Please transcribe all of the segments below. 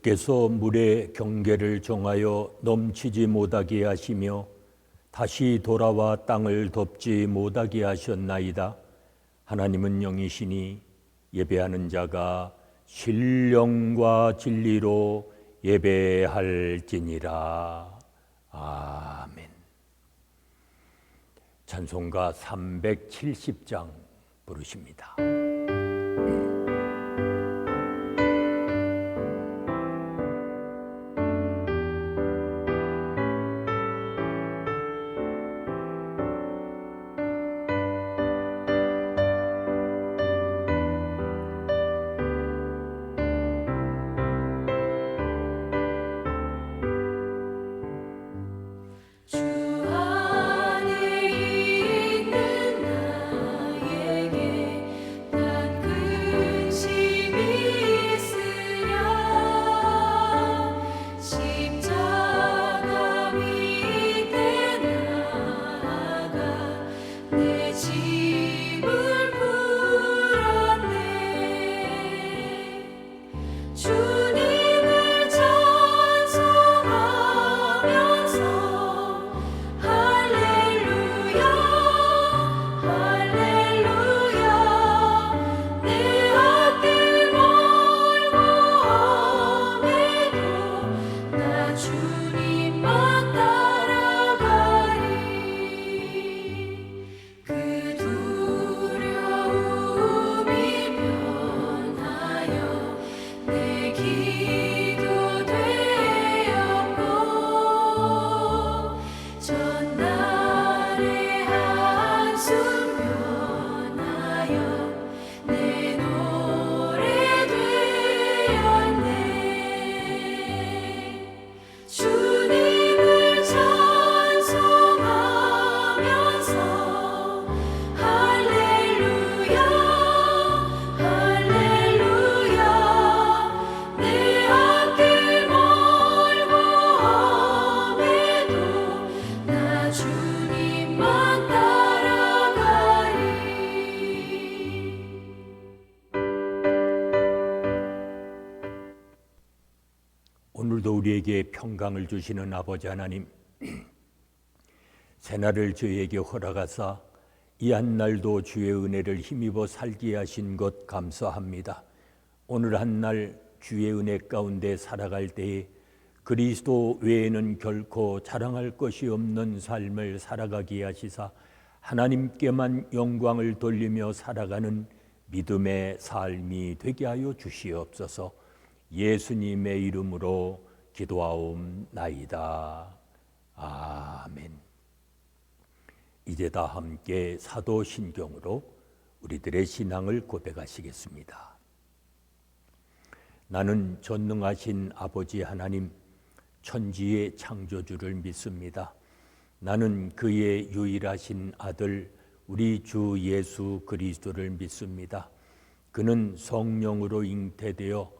주께서 물의 경계를 정하여 넘치지 못하게 하시며 다시 돌아와 땅을 덮지 못하게 하셨나이다. 하나님은 영이시니 예배하는 자가 신령과 진리로 예배할지니라. 아멘. 찬송가 370장 부르십니다. 우리에게 평강을 주시는 아버지 하나님, 새날을 저희에게 허락하사 이 한 날도 주의 은혜를 힘입어 살게 하신 것 감사합니다. 오늘 한 날 주의 은혜 가운데 살아갈 때에 그리스도 외에는 결코 자랑할 것이 없는 삶을 살아가게 하시사 하나님께만 영광을 돌리며 살아가는 믿음의 삶이 되게 하여 주시옵소서. 예수님의 이름으로 기도하옵나이다. 아멘. 이제 다 함께 사도신경으로 우리들의 신앙을 고백하시겠습니다. 나는 전능하신 아버지 하나님, 천지의 창조주를 믿습니다. 나는 그의 유일하신 아들, 우리 주 예수 그리스도를 믿습니다. 그는 성령으로 잉태되어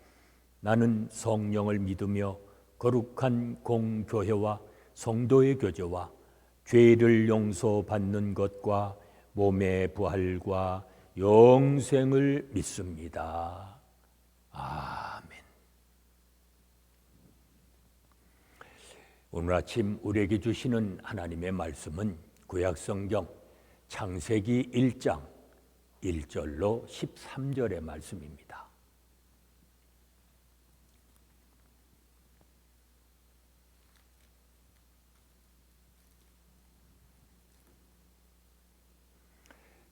나는 성령을 믿으며 거룩한 공교회와 성도의 교제와 죄를 용서받는 것과 몸의 부활과 영생을 믿습니다. 아멘. 오늘 아침 우리에게 주시는 하나님의 말씀은 구약성경 창세기 1장 1절로 13절의 말씀입니다.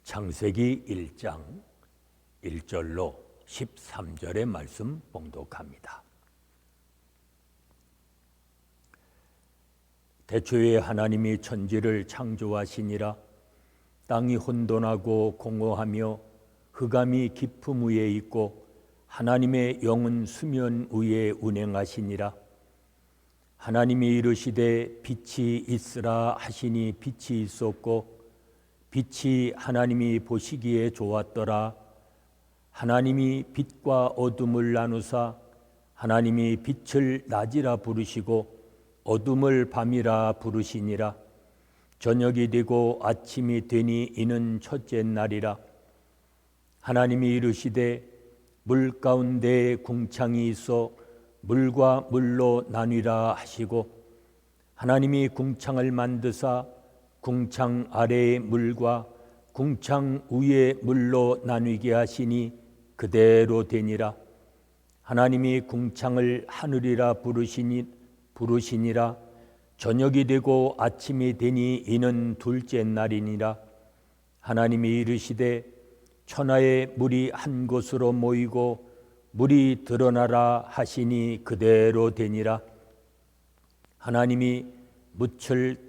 창세기 1장 1절로 13절의 말씀 봉독합니다. 대초에 하나님이 천지를 창조하시니라 땅이 혼돈하고 공허하며 흑암이 깊음 위에 있고 하나님의 영은 수면 위에 운행하시니라 하나님이 이르시되 빛이 있으라 하시니 빛이 있었고 빛이 하나님이 보시기에 좋았더라. 하나님이 빛과 어둠을 나누사 하나님이 빛을 낮이라 부르시고 어둠을 밤이라 부르시니라. 저녁이 되고 아침이 되니 이는 첫째 날이라. 하나님이 이르시되 물 가운데 궁창이 있어 물과 물로 나뉘라 하시고 하나님이 궁창을 만드사 궁창 아래의 물과 궁창 위의 물로 나뉘게 하시니 그대로 되니라. 하나님이 궁창을 하늘이라 부르시니 부르시니라. 저녁이 되고 아침이 되니 이는 둘째 날이니라. 하나님이 이르시되 천하의 물이 한 곳으로 모이고 물이 드러나라 하시니 그대로 되니라. 하나님이 묻을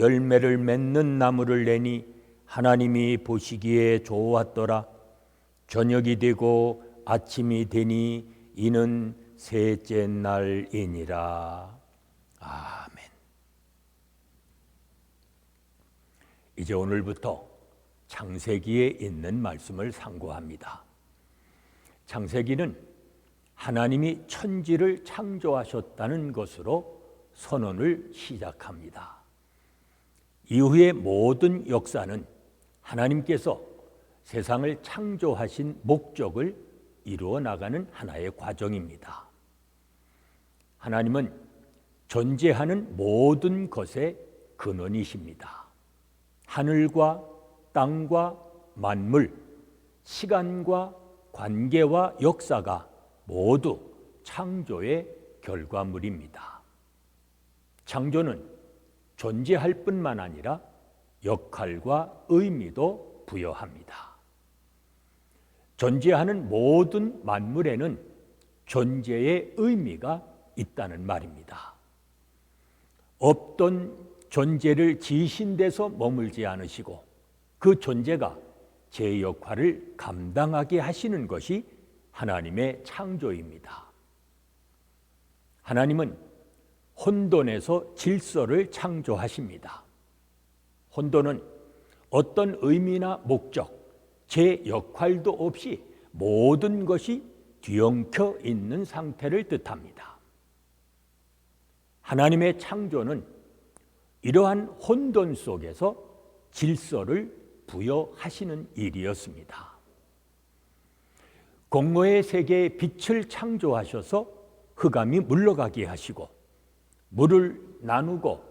열매를 맺는 나무를 내니 하나님이 보시기에 좋았더라 저녁이 되고 아침이 되니 이는 셋째 날이니라 아멘 이제 오늘부터 창세기에 있는 말씀을 상고합니다. 창세기는 하나님이 천지를 창조하셨다는 것으로 선언을 시작합니다. 이후의 모든 역사는 하나님께서 세상을 창조하신 목적을 이루어 나가는 하나의 과정입니다. 하나님은 존재하는 모든 것의 근원이십니다. 하늘과 땅과 만물, 시간과 관계와 역사가 모두 창조의 결과물입니다. 창조는 존재할 뿐만 아니라 역할과 의미도 부여합니다. 존재하는 모든 만물에는 존재의 의미가 있다는 말입니다. 없던 존재를 지신 데서 머물지 않으시고 그 존재가 제 역할을 감당하게 하시는 것이 하나님의 창조입니다. 하나님은 혼돈에서 질서를 창조하십니다. 혼돈은 어떤 의미나 목적, 제 역할도 없이 모든 것이 뒤엉켜 있는 상태를 뜻합니다. 하나님의 창조는 이러한 혼돈 속에서 질서를 부여하시는 일이었습니다. 공로의 세계에 빛을 창조하셔서 흑암이 물러가게 하시고 물을 나누고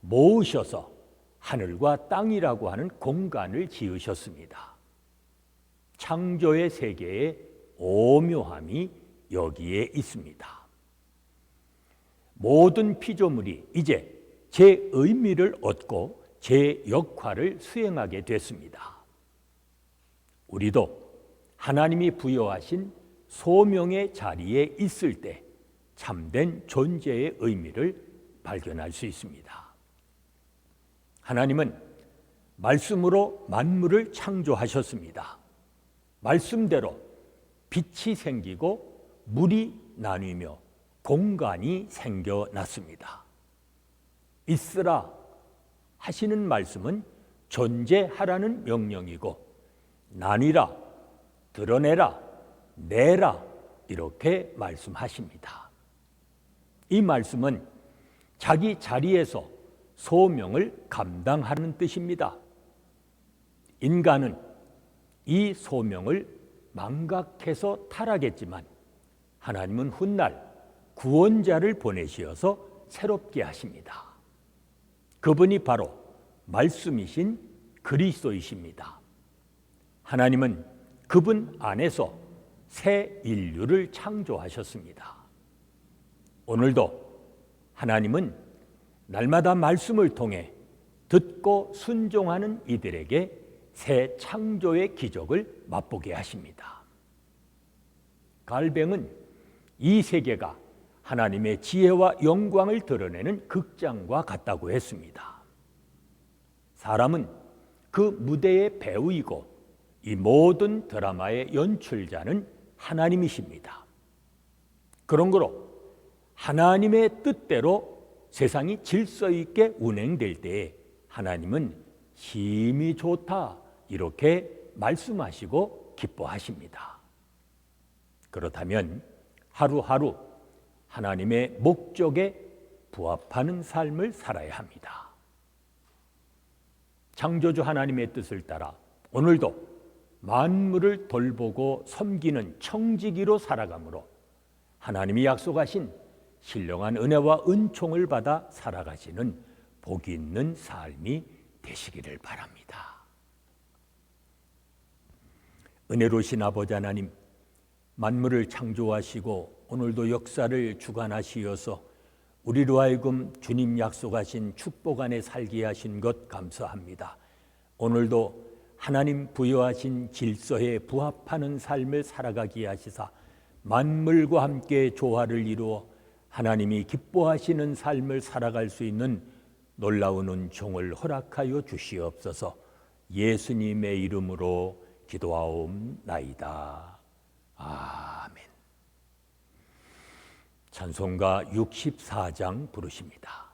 모으셔서 하늘과 땅이라고 하는 공간을 지으셨습니다. 창조의 세계의 오묘함이 여기에 있습니다. 모든 피조물이 이제 제 의미를 얻고 제 역할을 수행하게 됐습니다. 우리도 하나님이 부여하신 소명의 자리에 있을 때 참된 존재의 의미를 발견할 수 있습니다. 하나님은 말씀으로 만물을 창조하셨습니다. 말씀대로 빛이 생기고 물이 나뉘며 공간이 생겨났습니다. 있으라 하시는 말씀은 존재하라는 명령이고 나뉘라, 드러내라, 내라 이렇게 말씀하십니다. 이 말씀은 자기 자리에서 소명을 감당하는 뜻입니다. 인간은 이 소명을 망각해서 타락했지만 하나님은 훗날 구원자를 보내시어서 새롭게 하십니다. 그분이 바로 말씀이신 그리스도이십니다. 하나님은 그분 안에서 새 인류를 창조하셨습니다. 오늘도 하나님은 날마다 말씀을 통해 듣고 순종하는 이들에게 새 창조의 기적을 맛보게 하십니다. 갈뱅은 이 세계가 하나님의 지혜와 영광을 드러내는 극장과 같다고 했습니다. 사람은 그 무대의 배우이고 이 모든 드라마의 연출자는 하나님이십니다. 그런 거로 하나님의 뜻대로 세상이 질서 있게 운행될 때에 하나님은 힘이 좋다 이렇게 말씀하시고 기뻐하십니다. 그렇다면 하루하루 하나님의 목적에 부합하는 삶을 살아야 합니다. 창조주 하나님의 뜻을 따라 오늘도 만물을 돌보고 섬기는 청지기로 살아가므로 하나님이 약속하신 신령한 은혜와 은총을 받아 살아가시는 복이 있는 삶이 되시기를 바랍니다. 은혜로신 아버지 하나님, 만물을 창조하시고 오늘도 역사를 주관하시어서 우리로 하여금 주님 약속하신 축복 안에 살게 하신 것 감사합니다. 오늘도 하나님 부여하신 질서에 부합하는 삶을 살아가게 하시사 만물과 함께 조화를 이루어 하나님이 기뻐하시는 삶을 살아갈 수 있는 놀라운 은총을 허락하여 주시옵소서 예수님의 이름으로 기도하옵나이다. 아멘. 찬송가 64장 부르십니다.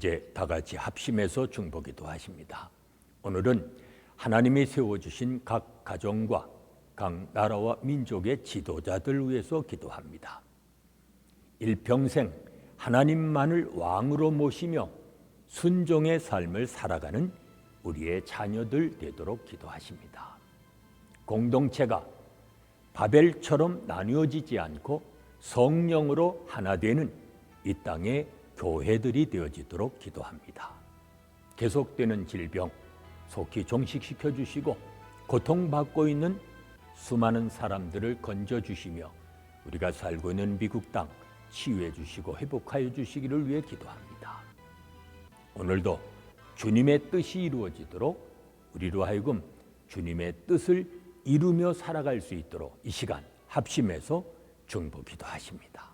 이제 다 같이 합심해서 중보기도 하십니다. 오늘은 하나님이 세워주신 각 가정과 각 나라와 민족의 지도자들 위해서 기도합니다. 일평생 하나님만을 왕으로 모시며 순종의 삶을 살아가는 우리의 자녀들 되도록 기도하십니다. 공동체가 바벨처럼 나뉘어지지 않고 성령으로 하나 되는 이 땅의 교회들이 되어지도록 기도합니다. 계속되는 질병 속히 종식시켜 주시고 고통받고 있는 수많은 사람들을 건져 주시며 우리가 살고 있는 미국 땅 치유해 주시고 회복하여 주시기를 위해 기도합니다. 오늘도 주님의 뜻이 이루어지도록 우리로 하여금 주님의 뜻을 이루며 살아갈 수 있도록 이 시간 합심해서 중보 기도하십니다.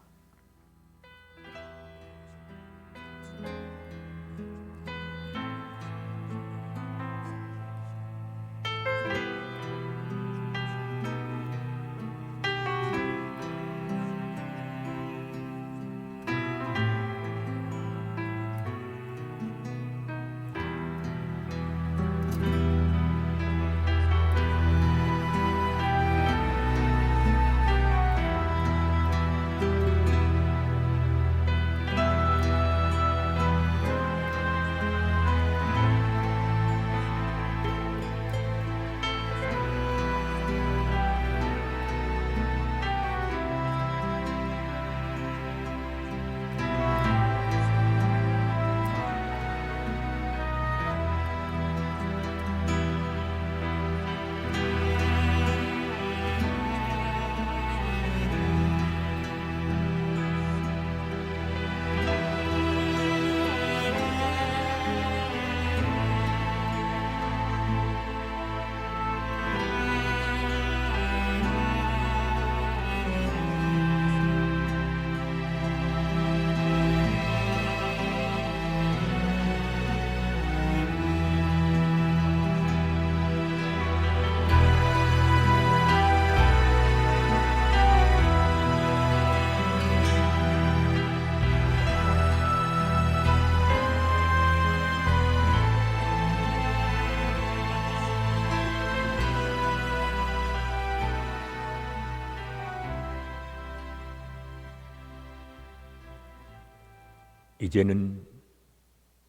이제는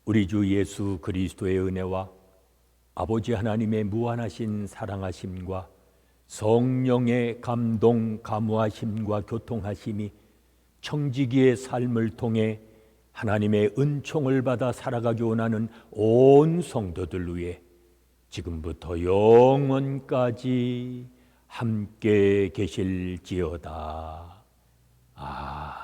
우리 주 예수 그리스도의 은혜와 아버지 하나님의 무한하신 사랑하심과 성령의 감동 감화심과 교통하심이 청지기의 삶을 통해 하나님의 은총을 받아 살아가기 원하는 온 성도들 위해 지금부터 영원까지 함께 계실지어다. 아.